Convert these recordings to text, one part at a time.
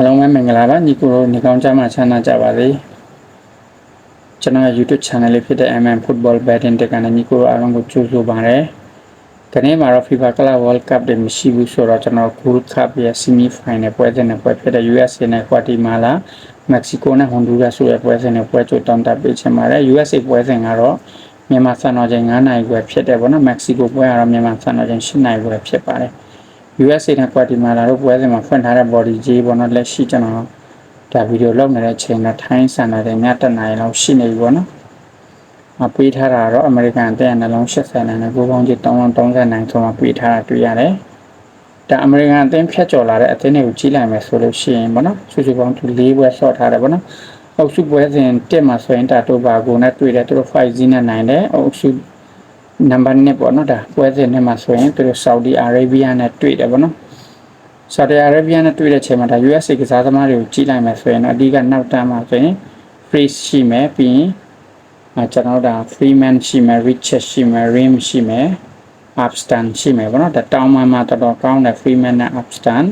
အားလုံးပဲမင်္ဂလာပါညီကိုတို့နေကောင်းကြမှာချမ်းသာကြပါစေကျွန်တော်ရဲ့ YouTube channel လေးဖြစ်တဲ့ MM Football Betting တက်ကနေညီကိုတို့အားလုံးကိုကြိုဆိုပါရစေဒီနေ့မှာတော့ FIFA Club World Cup တွေမရှိဘူးဆိုတော့ကျွန်တော် Gold Cup ရဲ့ Semi Final ပွဲစဉ်နဲ့ပွဲဖြစ်တဲ့ USA နဲ့ Guatemala Mexico နဲ့ Honduras ဆိုတဲ့ပွဲစဉ်နဲ့ပွဲကြိုတောင်းတပေးချင်ပါတယ် USA ပွဲစဉ်ကတော့မြန်မာစံတော်ချိန်9နိုင်ခွဲဖြစ်တယ်ပေါ့နော် Mexico ပွဲကတော့မြန်မာစံတော်ချိန်10နိုင်ခွဲဖြစ်ပါတယ် USA နဲ့ Guatemala တို့ပွဲစဉ်မှာဖွင့်ထားတဲ့ body J ပေါ့နော်လက်ရှိကျွန်တော်ဒါဗီဒီယိုလုပ်နေတဲ့ချိန်နဲ့ထိုင်းစံတော်ချိန်ည7နာရီလောက်ရှိနေပြီပေါ့နော်မပေးထားတာတော့ American အသက်နှလုံး80နိုင်နဲ့ကိုပေါင်းကြီး330နိုင်ဆိုမှပေးထားတာတွေ့ရတယ်ဒါ American အသင်းဖြတ်ကျော်လာတဲ့အသင်းတွေကိုကြီးလိုက်မယ်ဆိုလို့ရှိရင်ပေါ့နော်စုစုပေါင်းသူ၄ပွဲဆော့ထားတယ်ပေါ့နော်အုပ်စုပွဲစဉ်1မှာဆိုရင်တာတိုဘာကိုနဲ့တွေ့တယ်သူတို့5 0နဲ့နိုင်တယ်အုပ်စု နံပါတ်1ပေါ့နော်ဒါပွဲစဉ်နဲ့မှာဆိုရင်သူတို့ Saudi Arabia နဲ့တွေ့တယ်ပေါ့နော် Saudi Arabia နဲ့တွေ့တဲ့ချိန်မှာဒါ USA ကစားသမားတွေကိုကြီးလိုက်မယ်ဆိုရင်တော့အဓိကနောက်တန်းမှာဆိုရင် Freeze ရှိမယ်ပြီးရင်အဲကျွန်တော်တို့ဒါ Freeman ရှိမယ် Richard ရှိမယ် Rim ရှိမယ် Upstan ရှိမယ်ပေါ့နော်ဒါတောင်းမှမှတော်တော်ကောင်းတဲ့ Freeman နဲ့ Upstan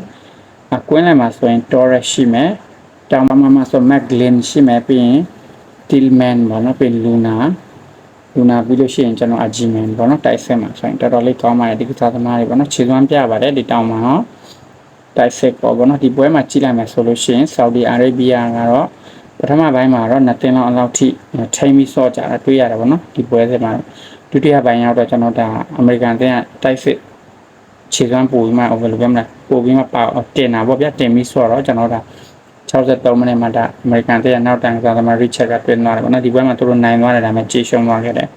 အကွင်းလည်းမှာဆိုရင် Torres ရှိမယ်တောင်းမှမှဆို McGlynn ရှိမယ်ပြီးရင် Tillman ပေါ့နော်ပြီး Luna လူနာပြီးလို့ရှိရင်ကျွန်တော်အဂျီမန်ပေါ့နော်တိုက်ဆက်မှာဆိုရင်တော်တော်လေးကောင်းပါတယ်ဒီကစားသမားတွေပေါ့နော်ခြေစွမ်းပြပါတယ်ဒီတောင်မှာဟောတိုက်ဆက်ပေါ့ပေါ့နော်ဒီပွဲမှာကြည့်လိုက်မယ်ဆိုလို့ရှိရင်ဆော်ဒီအာရေဗျကတော့ပထမပိုင်းမှာတော့နှစ်တင်လောက်အလောက်ထိထိမ့်ပြီးစော့ကြတာတွေ့ရတယ်ပေါ့နော်ဒီပွဲစဉ်မှာဒုတိယပိုင်းရောက်တော့ကျွန်တော်ဒါအမေရိကန်တဲ့တိုက်စစ်ခြေစွမ်းပိုပြီးမှ over လို့ပြောမလားပိုပြီးမှပါတင်တာပေါ့ဗျတင်ပြီးစော့တော့ကျွန်တော်ဒါ 63မိနစ်မှာဒါအမေရိကန်တဲ့နောက်တန်ကစားသမား Richard ကတွင်သွားတယ်ပေါ့နော်ဒီပွဲမှာသူတို့နိုင်သွားတယ်ဒါပေမဲ့ကြေရှုံသွားခဲ့တယ်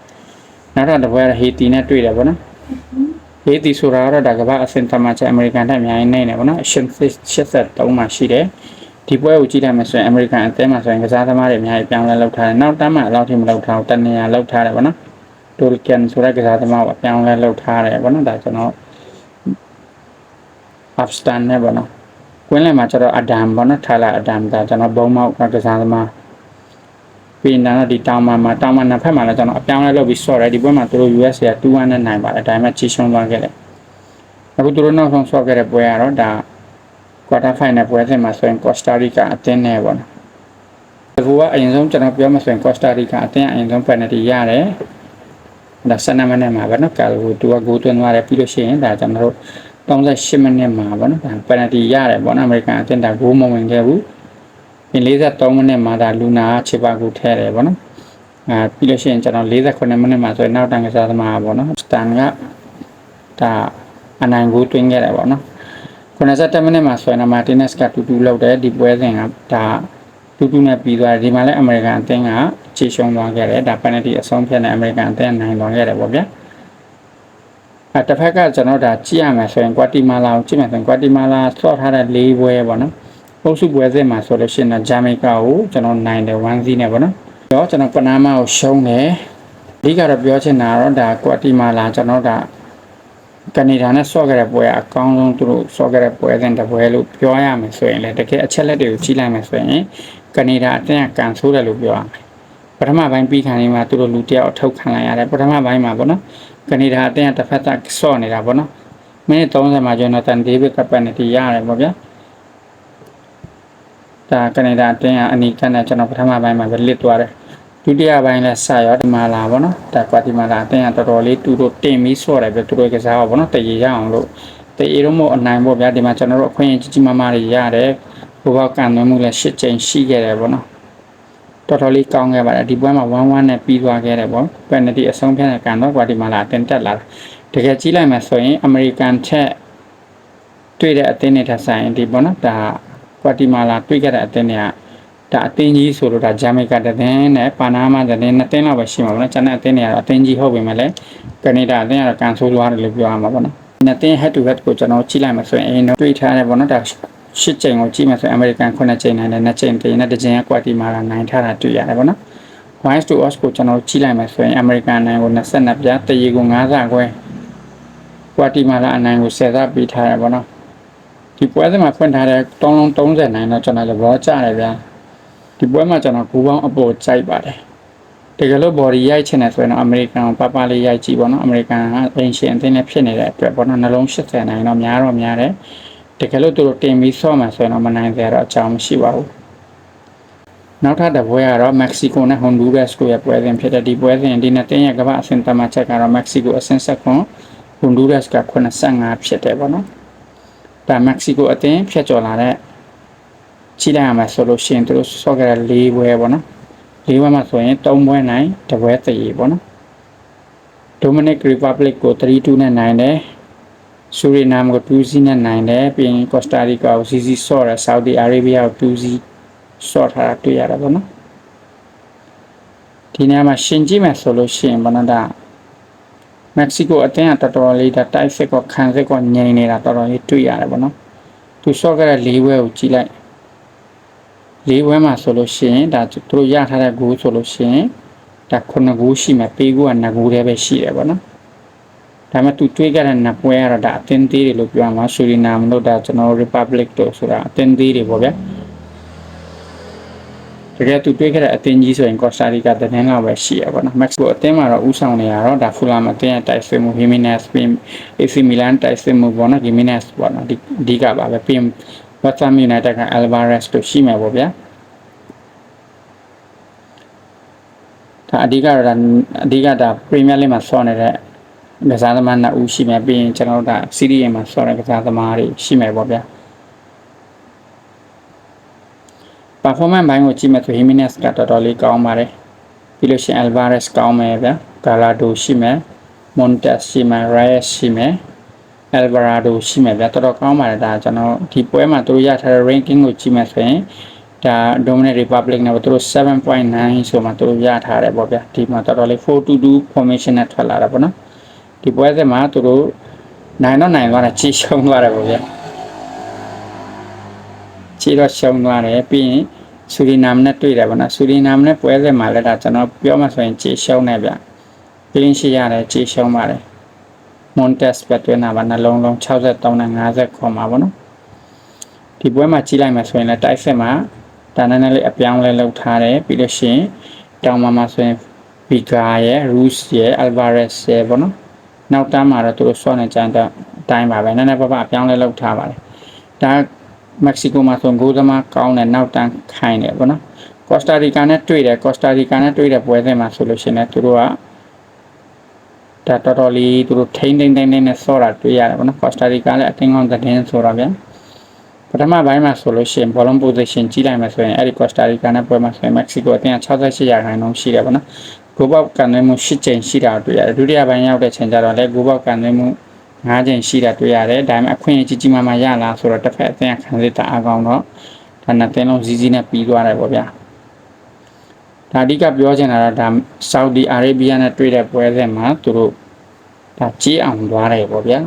နောက်တော့တပွဲဟေတီနဲ့တွေ့တယ်ပေါ့နော်ဟေတီဆိုတာကတော့ဒါကမ္ဘာအဆင့်သမားချက်အမေရိကန်တက်အများကြီးနေတယ်ပေါ့နော်အရှင်83မှာရှိတယ်ဒီပွဲကိုကြည့်လိုက်မယ်ဆိုရင်အမေရိကန်အသင်းမှာဆိုရင်ကစားသမားတွေအများကြီးပြောင်းလဲလုပ်ထားတယ်နောက်တမ်းမှာအလောက်ထိမလုပ်ထားဘူးတနေရာလုပ်ထားတယ်ပေါ့နော်တိုလကန်ဆိုတဲ့ကစားသမားကိုပြောင်းလဲလုပ်ထားတယ်ပေါ့နော်ဒါကျွန်တော် upstand နဲ့ပေါ့နော် ကွင်းလယ်မှာကျတော့အဒမ်ပေါ့နော်ထားလာအဒမ်ဒါကျွန်တော်ဘုံမောက်ကစားသမားပြီးရင်တော့ဒီတောင်မှာမှာတောင်မှာနှစ်ဖက်မှာလည်းကျွန်တော်အပြောင်းလဲလုပ်ပြီးဆော့တယ်ဒီပွဲမှာသူတို့ US က2-1နဲ့နိုင်ပါတယ်ဒါပေမဲ့ချီရှုံးသွားခဲ့တယ်အခုသူတို့နောက်ဆုံးဆော့ခဲ့တဲ့ပွဲကတော့ဒါ quarter final ပွဲစဉ်မှာဆိုရင် Costa Rica အသင်းနဲ့ပေါ့နော်အခုကအရင်ဆုံးကျွန်တော်ပြောမှဆိုရင် Costa Rica အသင်းအရင်ဆုံး penalty ရတယ်ဒါ12မိနစ်မှာပဲနော်ကာလိုသူကဂိုးသွင်းသွားတယ်ပြီးလို့ရှိရင်ဒါကျွန်တော်တို့ 38မိနစ်မှာပေါ့နော်ဒါ penalty ရတယ်ပေါ့နော်အမေရိကန်အသင်းဒါဂိုးမဝင်ခဲ့ဘူးပြင်43မိနစ်မှာဒါလူနာခြေပါကူထဲတယ်ပေါ့နော်အာပြီးလို့ရှိရင်ကျွန်တော်48မိနစ်မှာဆိုရင်နောက်တန်ကစားသမားပေါ့နော်စတန်ကဒါအနိုင်ဂိုးသွင်းခဲ့တယ်ပေါ့နော်90မိနစ်မှာဆိုရင်မာတင်နက်စ်ကတူတူလောက်တယ်ဒီပွဲစဉ်ကဒါတူတူနဲ့ပြီးသွားတယ်ဒီမှာလည်းအမေရိကန်အသင်းကခြေရှုံးသွားခဲ့တယ်ဒါပန်နတီအဆုံးဖြတ်နဲ့အမေရိကန်အသင်းနိုင်သွားခဲ့တယ်ပေါ့ဗျာ အဲတစ်ဖက်ကကျွန်တော်ဒါကြည့်ရမယ်ဆိုရင်ကွာတီမာလာကိုကြည့်မယ်ဆိုရင်ကွာတီမာလာဆော့ထားတဲ့၄ပွဲပေါ့နော်အုပ်စုပွဲစဉ်မှာဆိုလို့ရှိရင်ဂျာမေကာကိုကျွန်တော်နိုင်တယ်1 0နဲ့ပေါ့နော်တော့ကျွန်တော်ပနာမာကိုရှုံးတယ်အဓိကတော့ပြောချင်တာတော့ဒါကွာတီမာလာကျွန်တော်ဒါကနေဒါနဲ့ဆော့ခဲ့တဲ့ပွဲအကောင်းဆုံးသူတို့ဆော့ခဲ့တဲ့ပွဲစဉ်တစ်ပွဲလို့ပြောရမယ်ဆိုရင်လည်းတကယ်အချက်လက်တွေကိုကြည့်လိုက်မယ်ဆိုရင်ကနေဒါအတင်းကကန်ဆိုးတယ်လို့ပြောရမယ် ပထမပိုင်းပြီးခံနေမှာသူတို့လူတယောက်အထုတ်ခံလိုက်ရတယ်ပထမပိုင်းမှာပေါ့နော်ကနေဒါအတင်းကတစ်ဖက်သက်ဆော့နေတာပေါ့နော်မိနစ်30မှာကျွန်တော်တန်ဒေးဗစ်ကပန်တီရတယ်ပေါ့ဗျာဒါကနေဒါအတင်းကအနီကနဲ့ကျွန်တော်ပထမပိုင်းမှာပဲလစ်သွားတယ်ဒုတိယပိုင်းလဲစရောဒီမာလာပေါ့နော်ဒါကွာဒီမာလာအတင်းကတော်တော်လေးတူတို့တင်ပြီးဆော့တယ်ပြသူတို့ကစားပါပေါ့နော်တရေရအောင်လို့တရေတော့မို့အနိုင်ပေါ့ဗျာဒီမှာကျွန်တော်တို့အခွင့်အရေးကြီးကြီးမားမားတွေရတယ်ဘိုးဘောက်ကန်သွင်းမှုလည်း၈ချိန်ရှိခဲ့တယ်ပေါ့နော် တော်တော်လေးကောင်းခဲ့ပါတယ်ဒီပွဲမှာ1-1နဲ့ပြီးသွားခဲ့တယ်ပေါ့ပန်နတီအဆုံးဖြတ်တဲ့ကန်တော့ကွာဒီမာလာအတင်းတက်လာတယ်တကယ်ကြီးလိုက်မှဆိုရင်အမေရိကန်ထက်တွေ့တဲ့အသင်းတွေထက်ဆိုင်ဒီပေါ့နော်ဒါကွာတီမာလာတွေ့ခဲ့တဲ့အသင်းတွေကဒါအသင်းကြီးဆိုတော့ဒါဂျာမေကာတသင်းနဲ့ပါနာမာတသင်းနှစ်သင်းလောက်ပဲရှိမှာပေါ့နော်ကျန်တဲ့အသင်းတွေကတော့အသင်းကြီးဟုတ်ပေမဲ့လည်းကနေဒါအသင်းကတော့ကန်ဆိုးသွားတယ်လို့ပြောရမှာပေါ့နော်နှစ်သင်း head to head ကိုကျွန်တော်ကြည့်လိုက်မှဆိုရင်အရင်တော့တွေ့ထားတယ်ပေါ့နော်ဒါ ရှစ်ချိန်ကိုကြည့်မှဆိုရင်အမေရိကန်9ချိန်နိုင်တယ်2ချိန်တင်နဲ့တစ်ချိန်ကကွာတီမာလာနိုင်ထားတာတွေ့ရတယ်ပေါ့နော် wise to us ကိုကျွန်တော်ကြည့်လိုက်မှဆိုရင်အမေရိကန်နိုင်ကို22ပြားတရေကို9ဆခွဲကွာတီမာလာအနိုင်ကို10ဆပေးထားတယ်ပေါ့နော်ဒီပွဲစဉ်မှာဖွင့်ထားတဲ့3လုံး30နိုင်တော့ကျွန်တော်လည်းဘောကြတယ်ဗျာဒီပွဲမှာကျွန်တော်ဂူပေါင်းအပေါ်ကြိုက်ပါတယ်တကယ်လို့ body ရိုက်ချင်တယ်ဆိုရင်တော့အမေရိကန်ကိုပပလေးရိုက်ကြည့်ပေါ့နော်အမေရိကန်ကအင်ရှင်အသင်းနဲ့ဖြစ်နေတဲ့အတွက်ပေါ့နော်နှလုံး80နိုင်တော့များတော့များတယ်ဒ တကယ်လို့သူတို့တင်ပြီးဆော့မှာဆိုရင်တော့မနိုင်ကြတော့အကြောင်းမရှိပါဘူးနောက်ထပ်တစ်ပွဲကတော့မက္ကဆီကိုနဲ့ဟွန်ဒူရက်စ်တို့ရဲ့ပွဲစဉ်ဖြစ်တဲ့ဒီပွဲစဉ်ဒီနှစ်တင်းရဲ့ကမ္ဘာအဆင့်သတ်မှတ်ချက်ကတော့မက္ကဆီကိုအဆင့်ဆက်ခွန်ဟွန်ဒူရက်စ်က85ဖြစ်တယ်ပေါ့နော်ဒါမက္ကဆီကိုအသင်းဖြတ်ကျော်လာတဲ့ကြည့်လိုက်ရမှာဆိုလို့ရှိရင်သူတို့ဆော့ကြတဲ့၄ပွဲပေါ့နော်၄ပွဲမှာဆိုရင်၃ပွဲနိုင်တစ်ပွဲတည်ပေါ့နော် Dominic Republic ကို3-2နဲ့နိုင်တယ် ဆူရီနမ်ကို2-0နဲ့နိုင်တယ်ပြီးရင်ကော့စတာရီကာကို0-0ဆော့တယ်ဆော်ဒီအာရေဗျကို2-0ဆော့ထားတာတွေ့ရတာပေါ့နော်ဒီနေရာမှာရှင်းကြည့်မယ်ဆိုလို့ရှိရင်ဘာနဒါမက္ကဆီကိုအသင်းကတော်တော်လေးဒါတိုက်စစ်ကောခံစစ်ကောငြိမ်နေတာတော်တော်လေးတွေ့ရတယ်ပေါ့နော်သူဆော့ခဲ့တဲ့၄ဝဲကိုကြည့်လိုက်၄ဝဲမှာဆိုလို့ရှိရင်ဒါသူတို့ရထားတဲ့ဂိုးဆိုလို့ရှိရင်ဒါ9ဂိုးရှိမယ်ပေးဂိုးက2ဂိုးတည်းပဲရှိတယ်ပေါ့နော် ဒါပေမဲ့သူတွေးခဲ့တဲ့နှစ်ပွဲကတော့ဒါအသင်းသေးတွေလို့ပြောမှာဆူရီနမ်တို့ဒါကျွန်တော် Republic တို့ဆိုတာအသင်းသေးတွေပေါ့ဗျာတကယ်သူတွေးခဲ့တဲ့အသင်းကြီးဆိုရင်ကော်စတာရီကာတနင်္လာပဲရှိရပါတော့မက္ကဆီကိုအသင်းမှာတော့ဥဆောင်နေရတော့ဒါဖူလာမအသင်းရဲ့တိုက်ဆွေးမှုဟီမီနက်စ်ပင် AC Milan တိုက်ဆွေးမှုပေါ့နော်ဟီမီနက်စ်ပေါ့နော်ဒီအဓိကပါပဲပြင် West Ham United က Alvarez တို့ရှိမှာပေါ့ဗျာဒါအဓိကတော့ဒါအဓိကဒါ Premier League မှာဆော့နေတဲ့ ကစားသမားနှစ်ဦးရှိမယ်ပြီးရင်ကျွန်တော်တို့ဒါ Serie A မှာဆော့တဲ့ကစားသမားတွေရှိမယ်ပေါ့ဗျာ performance ဘိုင်းကိုကြည့်မယ်ဆို Jimenez ကတော်တော်လေးကောင်းပါတယ်ပြီးလို့ရှိရင် Alvarez ကောင်းမယ်ဗျာ Gallardo ရှိမယ် Montes ရှိမယ် Reyes ရှိမယ် Alvarado ရှိမယ်ဗျာတော်တော်ကောင်းပါတယ်ဒါကျွန်တော်ဒီပွဲမှာသူတို့ရထားတဲ့ ranking ကိုကြည့်မယ်ဆိုရင်ဒါ Dominican Republic နဲ့သူတို့7.9ဆိုမှသူတို့ရထားတယ်ပေါ့ဗျာဒီမှာတော်တော်လေး422 formation နဲ့ထွက်လာတာပေါ့နော် ဒီပွဲစဉ်မှာသူတို့နိုင်တော့နိုင်သွားတာချီရှုံးသွားတယ်ပေါ့ဗျာချီတော့ရှုံးသွားတယ်ပြီးရင်ဆူရီနမ်နဲ့တွေ့တယ်ပေါ့နော်ဆူရီနမ်နဲ့ပွဲစဉ်မှာလည်းဒါကျွန်တော်ပြောမှဆိုရင်ချီရှုံးတယ်ဗျကလင်းရှိရတယ်ချီရှုံးပါတယ် Montes ပဲတွင်းတာပါနှလုံးလုံး63နဲ့50ခွန်ပါဗောနော်ဒီပွဲမှာကြီးလိုက်မှဆိုရင်လည်းတိုက်စစ်မှာဒါနည်းနည်းလေးအပြောင်းလဲလုပ်ထားတယ်ပြီးလို့ရှိရင်တောင်မှာမှာဆိုရင်ဘီဂါရဲ့ Rus ရဲ့ Alvarez ရဲ့ဗောနော် နောက်တန်းမှာတော့သူတို့ဆော့နေကြတဲ့အတိုင်းပါပဲနည်းနည်းပါးပါအပြောင်းလဲလုပ်ထားပါတယ်ဒါမက္ကဆီကိုမှာဆိုဂိုးသမားကောင်းတယ်နောက်တန်းခိုင်းတယ်ဗောနော်ကော့စတာရီကာနဲ့တွေ့တယ်ကော့စတာရီကာနဲ့တွေ့တဲ့ပွဲစဉ်မှာဆိုလို့ရှိရင်လည်းသူတို့ကဒါတော်တော်လေးသူတို့ထိမ့်ထိမ့်ထိမ့်နဲ့ဆော့တာတွေ့ရတယ်ဗောနော်ကော့စတာရီကာလည်းအတင်းကောင်းသတင်းဆိုတာဗျာပထမပိုင်းမှာဆိုလို့ရှိရင်ဘောလုံး position ကြီးလိုက်မှဆိုရင်အဲ့ဒီကော့စတာရီကာနဲ့ပွဲမှာဆိုရင်မက္ကဆီကိုအတင်း68ရာခိုင်နှုန်းရှိတယ်ဗောနော် ဂိုးပေါက်ကန်သွင်းမှု10ကြိမ်ရှိတာတွေ့ရတယ်ဒုတိယပိုင်းရောက်တဲ့ချိန်ကျတော့လည်းဂိုးပေါက်ကန်သွင်းမှု9ကြိမ်ရှိတာတွေ့ရတယ်ဒါပေမဲ့အခွင့်အရေးကြီးကြီးမားမားရလာဆိုတော့တစ်ဖက်အတင်းခံစစ်တာအကောင်တော့ဒါနဲ့တင်းလုံးစီးစီးနဲ့ပြီးသွားတယ်ဗောဗျာဒါအဓိကပြောချင်တာကဒါဆော်ဒီအာရေဗျနဲ့တွေ့တဲ့ပွဲစဉ်မှာသူတို့ဒါကြေးအောင်သွားတယ်ပေါ့ဗျာ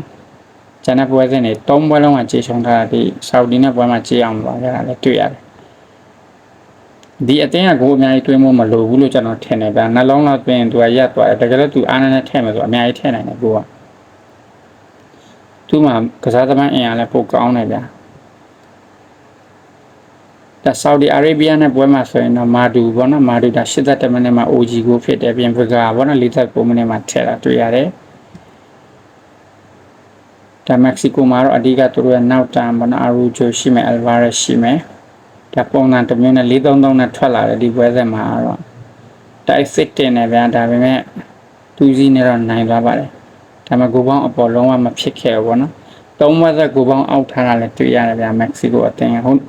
ကျန်တဲ့ပွဲစဉ်တွေ၃ပွဲလုံးကကြေးရှုံထားတာဒီဆော်ဒီနဲ့ပွဲမှာကြေးအောင်သွားကြတာလည်းတွေ့ရတယ် ဒီအတင်းကကိုအများကြီးတွင်းမို့မလိုဘူးလို့ကျွန်တော်ထင်တယ်ဗျာနှလုံးလောက်တွင်းသူကရက်သွားတယ်တကယ်လို့သူအားနဲ့ထည့်မယ်ဆိုအများကြီးထည့်နိုင်တယ်ကိုကသူ့မှာကစားသမားအင်အားလည်းပိုကောင်းတယ်ဗျာဒါဆော်ဒီအာရေဗျနဲ့ပွဲမှာဆိုရင်တော့မာဒူပေါ့နော်မာဒူဒါ87မိနစ်မှာ OG ကိုဖြစ်တယ်ပြင်ဗဂါပေါ့နော်49မိနစ်မှာထည့်တာတွေ့ရတယ်ဒါမက္ကဆီကိုမှာတော့အဓိကသူတို့ရဲ့နောက်တန်ပေါ့နော်အာရူဂျိုရှိမယ်အယ်ဗာရက်ရှိမယ် ဒါပုံစံတစ်မျိုးနဲ့433နဲ့ထွက်လာတယ်ဒီပွဲဆက်မှာတော့တိုက်စစ်တင်နေဗျာဒါပေမဲ့တူးစီးနဲ့တော့နိုင်သွားပါတယ်ဒါပေမဲ့ကိုပေါင်းအပေါ်လုံးဝမဖြစ်ခဲ့ဘူးပေါ့နော်သုံးဘက်သက်ကိုပေါင်းအောက်ထားတာလည်းတွေ့ရတယ်ဗျာမက္ကဆီကိုအသင်းဟုတ်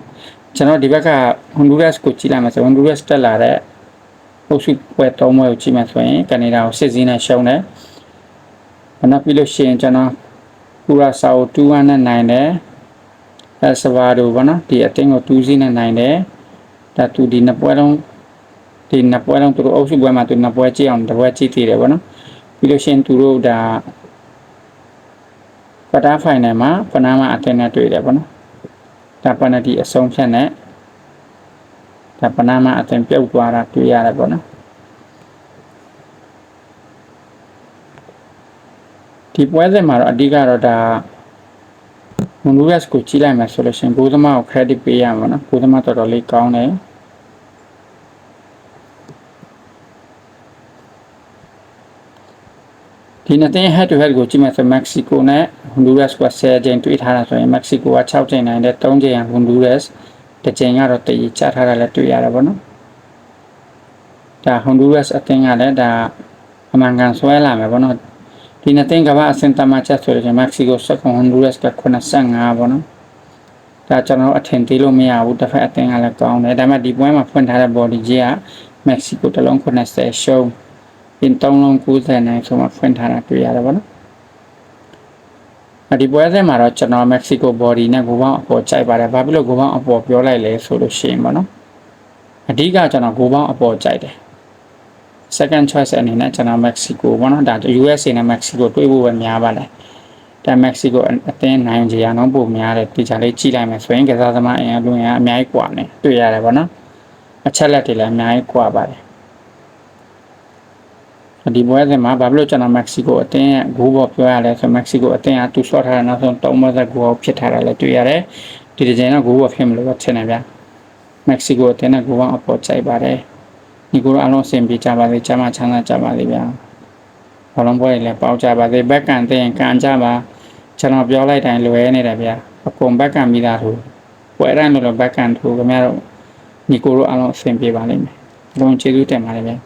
ကျွန်တော်ဒီဘက်ကဟွန်ဒူရက်စ်ကိုကြည့်လိုက်မှာဆိုဟွန်ဒူရက်စ်တက်လာတဲ့အုပ်စုပွဲ၃ပွဲကိုကြည့်မှဆိုရင်ကနေဒါကိုစစ်စည်းနဲ့ရှုံးတယ်။နောက်ပြီးလို့ရှိရင်ကျွန်တော်ပူရာဆာကို2-1နဲ့နိုင်တယ်။ အဲဆဗာဒိုဘောနော်ဒီအတင်းကို2-0နဲ့နိုင်တယ်။ဒါသူဒီနှစ်ပွဲလုံးဒီနှစ်ပွဲလုံးသူတို့အုပ်စုပွဲမှာသူနှစ်ပွဲကြည့်အောင်တစ်ပွဲကြည့်သေးတယ်ဘောနော်။ပြီးလို့ရှိရင်သူတို့ဒါကွာတာဖိုင်နယ်မှာပနာမာအတင်းနဲ့တွေ့တယ်ဘောနော်။ဒါပနတီအဆုံးဖြတ်နဲ့ဒါပနာမာအတင်းပြုတ်သွားတာတွေ့ရတယ်ဘောနော်။ဒီပွဲစဉ်မှာတော့အဓိကတော့ဒါ ဟွန်ဒူရက်စ်ကိုကြီးလိုက်မယ်ဆိုလို့ရှိရင်ဘိုးသမားကို credit ပေးရမှာနော်ဘိုးသမားတော်တော်လေးကောင်းတယ်ဒီနှစ်သင်း head to head ကိုကြည့်မယ်ဆိုမက္ကဆီကိုနဲ့ဟွန်ဒူရက်စ်က10ကြိမ်တွေ့ထားတာဆိုရင်မက္ကဆီကိုက6ကြိမ်နိုင်တယ်3ကြိမ်ကဟွန်ဒူရက်စ်တစ်ကြိမ်ကတော့တည်ချထားတာလည်းတွေ့ရတယ်ပေါ့နော်ဒါဟွန်ဒူရက်စ်အသင်းကလည်းဒါအမှန်ကန်ဆွဲလာမယ်ပေါ့နော် ဒီနှစ်သင်းကမ္ဘာအဆင့်တမချက်ဆိုရင်မက္ကဆီကိုစကွန်ဟွန်ဒူရက်စ်က85ပေါ့နော်ဒါကျွန်တော်အထင်သေးလို့မရဘူးတစ်ဖက်အသင်းကလည်းကောင်းတယ်ဒါပေမဲ့ဒီပွဲမှာဖွင့်ထားတဲ့ body ကြီးကမက္ကဆီကိုတစ်လုံး80ရှုံးပြင်3လုံး90နိုင်ဆိုမှဖွင့်ထားတာတွေ့ရတယ်ဗောနော်အဒီပွဲစဉ်မှာတော့ကျွန်တော်မက္ကဆီကို body နဲ့ဂိုးပေါင်းအပေါ်ကြိုက်ပါတယ်ဘာဖြစ်လို့ဂိုးပေါင်းအပေါ်ပြောလိုက်လဲဆိုလို့ရှိရင်ဗောနော်အဓိကကျွန်တော်ဂိုးပေါင်းအပေါ်ကြိုက်တယ် second choice အနေနဲ့ကျွန်တော်မက္ကဆီကိုဗောနော်ဒါ USA နဲ့မက္ကဆီကိုတွေးဖို့ပဲများပါတယ်ဒါမက္ကဆီကိုအသင်းနိုင်ကြရအောင်ပို့များတယ်ဒီချာလေးကြည့်လိုက်မယ်ဆိုရင်ကစားသမားအင်အားလုံးကအများကြီးกว่าနေတွေ့ရတယ်ဗောနော်အချက်လက်တွေလည်းအများကြီးกว่าပါတယ် ဒီပွဲစဉ်မှာဘာဖြစ်လို့ကျွန်တော်မက္ကဆီကိုအတင်းရဲ့ဂိုးဘောပြောရလဲဆိုမက္ကဆီကိုအတင်းကသူဆော့ထားတဲ့နောက်ဆုံး၃မသက်ဂိုးဘောဖြစ်ထားတာလည်းတွေ့ရတယ်ဒီဒီဇိုင်းတော့ဂိုးဘောဖြစ်မလို့ထင်တယ်ဗျမက္ကဆီကိုအတင်းနဲ့ဂိုးဘောအပေါ်ကြိုက်ပါတယ် ဒီကိုတော့အလုံးအစင်ပြေကြပါစေကျမချမ်းသာကြပါစေဗျာဘောလုံးပွဲလည်းပေါက်ကြပါစေဘက်ကန်တင်းကန်ကြပါကျွန်တော်ပြောလိုက်တိုင်းလွယ်နေတယ်ဗျာအကုန်ဘက်ကန်ပြီးသားသူပွဲတိုင်းလို့ဘက်ကန်သူခင်ဗျားတို့ညီကိုတို့အလုံးအစင်ပြေပါလိမ့်မယ်လုံးကျေးဇူးတင်ပါတယ်ဗျာ